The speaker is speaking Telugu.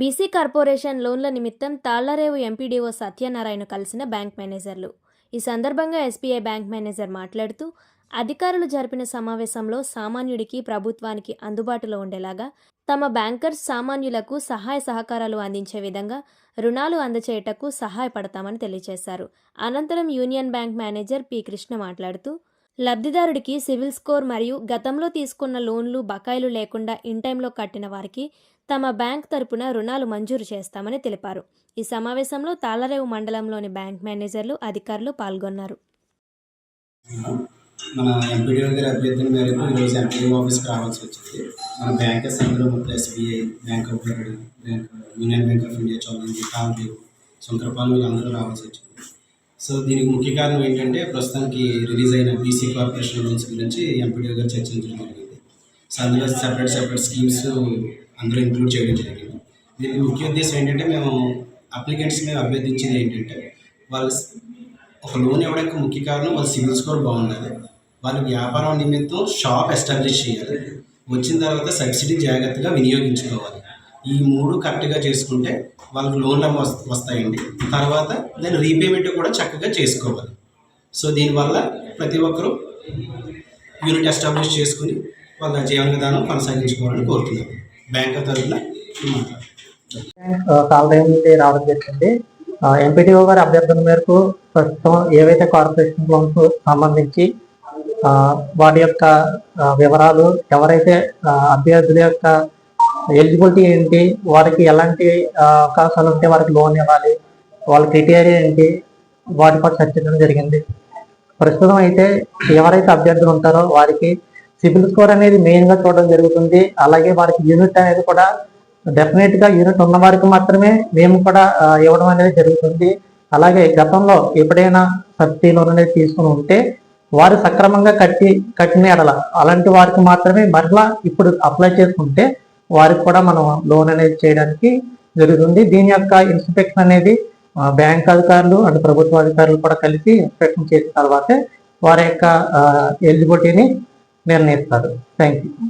బీసీ కార్పొరేషన్ లోన్ల నిమిత్తం తాళ్ళరేవు ఎంపీడీఓ సత్యనారాయణ కలిసిన బ్యాంక్ మేనేజర్లు. ఈ సందర్భంగా ఎస్బీఐ బ్యాంక్ మేనేజర్ మాట్లాడుతూ అధికారులు జరిపిన సమావేశంలో సామాన్యుడికి ప్రభుత్వానికి అందుబాటులో ఉండేలాగా తమ బ్యాంకర్స్ సామాన్యులకు సహాయ సహకారాలు అందించే విధంగా రుణాలు అందచేయటకు సహాయపడతామని తెలియజేశారు. అనంతరం union bank manager P Krishna మాట్లాడుతూ లబ్ధిదారుడికి సివిల్ స్కోర్ మరియు గతంలో తీసుకున్న లోన్లు బకాయిలు లేకుండా ఇన్ టైంలో కట్టిన వారికి తమ బ్యాంక్ తరపున రుణాలు మంజూరు చేస్తామని తెలిపారు. ఈ సమావేశంలో తాళరేవు మండలంలోని బ్యాంక్ మేనేజర్లు అధికారులు పాల్గొన్నారు. మన ఎంపీడీఓ గారి అభ్యర్థుల మేరకు ఈరోజు ఎంపీడీఓ ఆఫీస్కి రావాల్సి వచ్చింది. మన బ్యాంకర్స్ అందరూ మొత్తం SBI bank of Baroda bank union bank of India Chowdary Tambevu Sankarapalem వీళ్ళందరూ రావాల్సి వచ్చింది. సో దీనికి ముఖ్య కారణం ఏంటంటే ప్రస్తుతానికి రిలీజ్ అయిన బీసీ కార్పొరేషన్ లోన్స్ గురించి ఎంపీడీఓ గారు చర్చించడం జరిగింది. సో అందులో సెపరేట్ సెపరేట్ స్కీమ్స్ అందులో ఇంక్లూడ్ చేయడం జరిగింది. దీనికి ముఖ్య ఉద్దేశం ఏంటంటే మేము అప్లికెంట్స్ మేము అభ్యర్థించింది ఏంటంటే వాళ్ళు ఒక లోన్ ఇవ్వడానికి ముఖ్య కారణం వాళ్ళ సివిల్ స్కోర్ బాగుండాలి. వాళ్ళ వ్యాపారం నిమిత్తం షాప్ ఎస్టాబ్లిష్ చేయాలి. వచ్చిన తర్వాత సబ్సిడీ జాగ్రత్తగా వినియోగించుకోవాలి. ఈ మూడు కరెక్ట్గా చేసుకుంటే వాళ్ళకి లోన్లు వస్తాయండి. తర్వాత దాని రీపేమెంట్ కూడా చక్కగా చేసుకోవాలి. సో దీనివల్ల ప్రతి ఒక్కరూ యూనిట్ ఎస్టాబ్లిష్ చేసుకుని వాళ్ళ జీవన విధానం కొనసాగించుకోవాలని కోరుతున్నాను. బ్యాంక్ తరఫున ఈ నుండి రావడం జరిగింది. ఎంపీటీఓ గారి అభ్యర్థన మేరకు ప్రస్తుతం ఏవైతే కార్పొరేషన్ లోన్స్ సంబంధించి వాటి యొక్క వివరాలు ఎవరైతే అభ్యర్థుల యొక్క ఎలిజిబిలిటీ ఏంటి? వారికి ఎలాంటి అవకాశాలు ఉంటే వారికి లోన్ ఇవ్వాలి. వాళ్ళ క్రైటీరియా ఏంటి? వాటిపై చర్చించడం జరిగింది. ప్రస్తుతం అయితే ఎవరైతే అభ్యర్థులు ఉంటారో వారికి సిబిల్ స్కోర్ అనేది మెయిన్గా చూడడం జరుగుతుంది. అలాగే వారికి యూనిట్ అనేది కూడా డెఫినెట్గా యూనిట్ ఉన్న వారికి మాత్రమే మేము కూడా ఇవ్వడం అనేది జరుగుతుంది. అలాగే గతంలో ఎప్పుడైనా సబ్సిడీ లోన్ అనేది తీసుకుని ఉంటే వారు సక్రమంగా కట్టి కట్టిన ఎడల అలాంటి వారికి మాత్రమే మరలా ఇప్పుడు అప్లై చేసుకుంటే వారికి కూడా మనం లోన్ అనేది చేయడానికి జరుగుతుంది. దీని యొక్క ఇన్స్పెక్షన్ అనేది బ్యాంక్ అధికారులు అండ్ ప్రభుత్వ అధికారులు కూడా కలిసి ఇన్స్పెక్షన్ చేసిన తర్వాతే వారి యొక్క ఎలిజిబిలిటీని నిర్ణయిస్తారు. Thank you